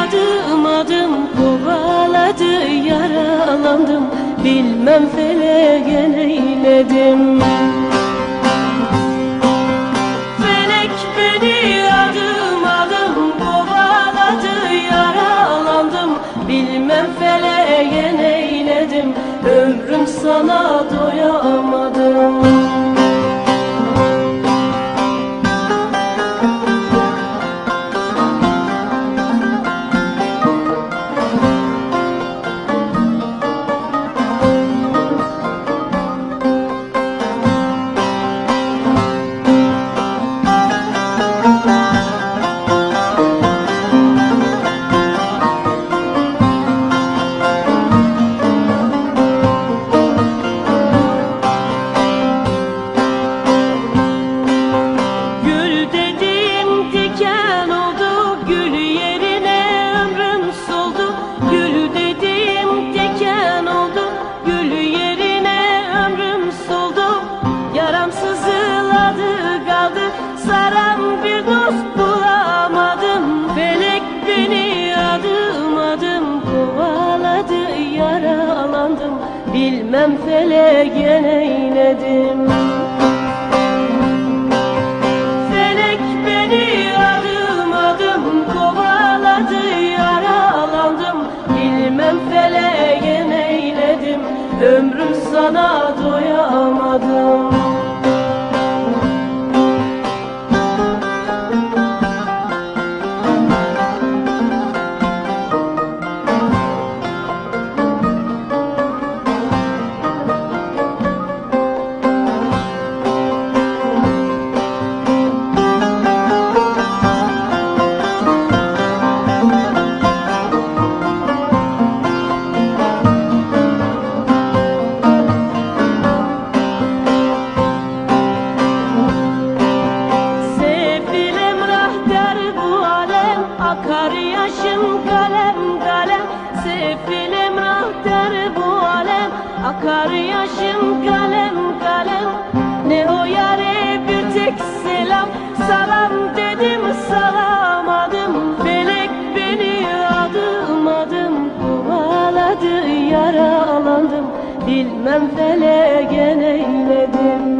adım adım kovaladı yaralandım. Bilmem feleğe neyledim Felek beni adım adım kovaladı yaralandım. Bilmem feleğe neyledim Ömrüm sana Yaralandım Bilmem feleğe neyledim Felek beni adım adım kovaladı yaralandım. Bilmem feleğe neyledim ömrüm sana doyamadım Akar yaşım kalem kalem. Ne o yare bir tek selam. Salam dedim salamadım Felek beni adım adım Kovaladı yaralandım. Bilmem feleğe neyledim